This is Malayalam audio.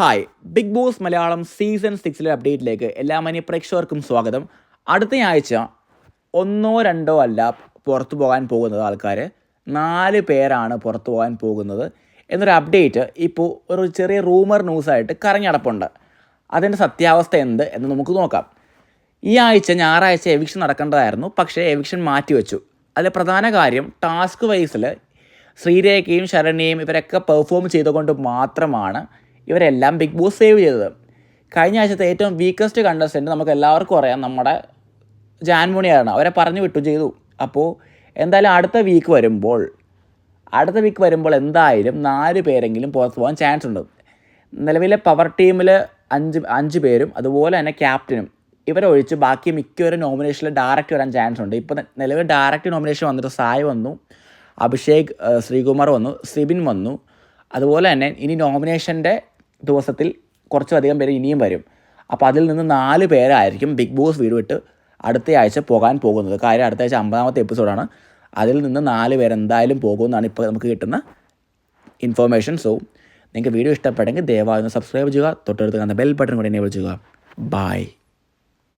Hi Big Boss Malayalam season സിക്സിലെ അപ്ഡേറ്റിലേക്ക് എല്ലാ മാന്യ പ്രേക്ഷകർക്കും സ്വാഗതം. അടുത്ത ആഴ്ച ഒന്നോ രണ്ടോ അല്ല പുറത്തു പോകാൻ പോകുന്നത് ആൾക്കാർ നാല് പേരാണ് പുറത്തു പോകാൻ പോകുന്നത്. എന്നൊരു അപ്ഡേറ്റ് ഇപ്പോൾ ഒരു ചെറിയ റൂമർ ന്യൂസായിട്ട് കറങ്ങിടപ്പുണ്ട് അതിന്റെ സത്യാവസ്ഥ എന്ത് എന്ന് നമുക്ക് നോക്കാം. ഈ ആഴ്ച ഞായറാഴ്ച എവിക്ഷൻ നടക്കേണ്ടതായിരുന്നു. പക്ഷേ എവിക്ഷൻ മാറ്റിവെച്ചു. അതിലെ പ്രധാന കാര്യം ടാസ്ക് വൈസിൽ ശ്രീരേഖയും ശരണ്യയും ഇവരൊക്കെ പെർഫോം ചെയ്തുകൊണ്ട് മാത്രമാണ് ഇവരെല്ലാം ബിഗ് ബോസ് സേവ് ചെയ്തത്. കഴിഞ്ഞ ആഴ്ചത്തെ ഏറ്റവും വീക്കസ്റ്റ് കണ്ടസ്റ്റന്റ് നമുക്ക് എല്ലാവർക്കും അറിയാം നമ്മുടെ ജാൻമുണിയാണ് അവരെ പറഞ്ഞു വിട്ടു ചെയ്തു. അപ്പോൾ എന്തായാലും അടുത്ത വീക്ക് വരുമ്പോൾ അടുത്ത വീക്ക് വരുമ്പോൾ എന്തായാലും നാല് പേരെങ്കിലും പുറത്ത് പോകാൻ ചാൻസ് ഉണ്ട്. നിലവിലെ പവർ ടീമിൽ അഞ്ച് അഞ്ച് പേരും അതുപോലെ തന്നെ ക്യാപ്റ്റനും ഇവരൊഴിച്ച് ബാക്കി മിക്കവരും നോമിനേഷനിൽ ഡയറക്റ്റ് വരാൻ ചാൻസ് ഉണ്ട്. ഇപ്പോൾ നിലവിൽ ഡയറക്റ്റ് നോമിനേഷൻ വന്നിട്ട് സായ് വന്നു അഭിഷേക് ശ്രീകുമാർ വന്നു സിബിൻ വന്നു. അതുപോലെ തന്നെ ഇനി നോമിനേഷന്റെ ദിവസത്തിൽ കുറച്ചധികം പേര് ഇനിയും വരും. അപ്പോൾ അതിൽ നിന്ന് നാല് പേരായിരിക്കും ബിഗ് ബോസ് വീട് വിട്ട് അടുത്ത ആഴ്ച പോകാൻ പോകുന്നത്. കാര്യം അടുത്ത ആഴ്ച അമ്പതാമത്തെ എപ്പിസോഡാണ് അതിൽ നിന്ന് നാല് പേരെന്തായാലും പോകുമെന്നാണ് ഇപ്പോൾ നമുക്ക് കിട്ടുന്ന ഇൻഫോർമേഷൻ സോ നിങ്ങൾക്ക് വീഡിയോ ഇഷ്ടപ്പെട്ടെങ്കിൽ ദയവായി ഒന്ന് സബ്സ്ക്രൈബ് ചെയ്യുക. തൊട്ടടുത്ത് കാണുന്ന ബെൽ ബട്ടൺ കൂടി എന്നെ വിളിച്ചുക ബൈ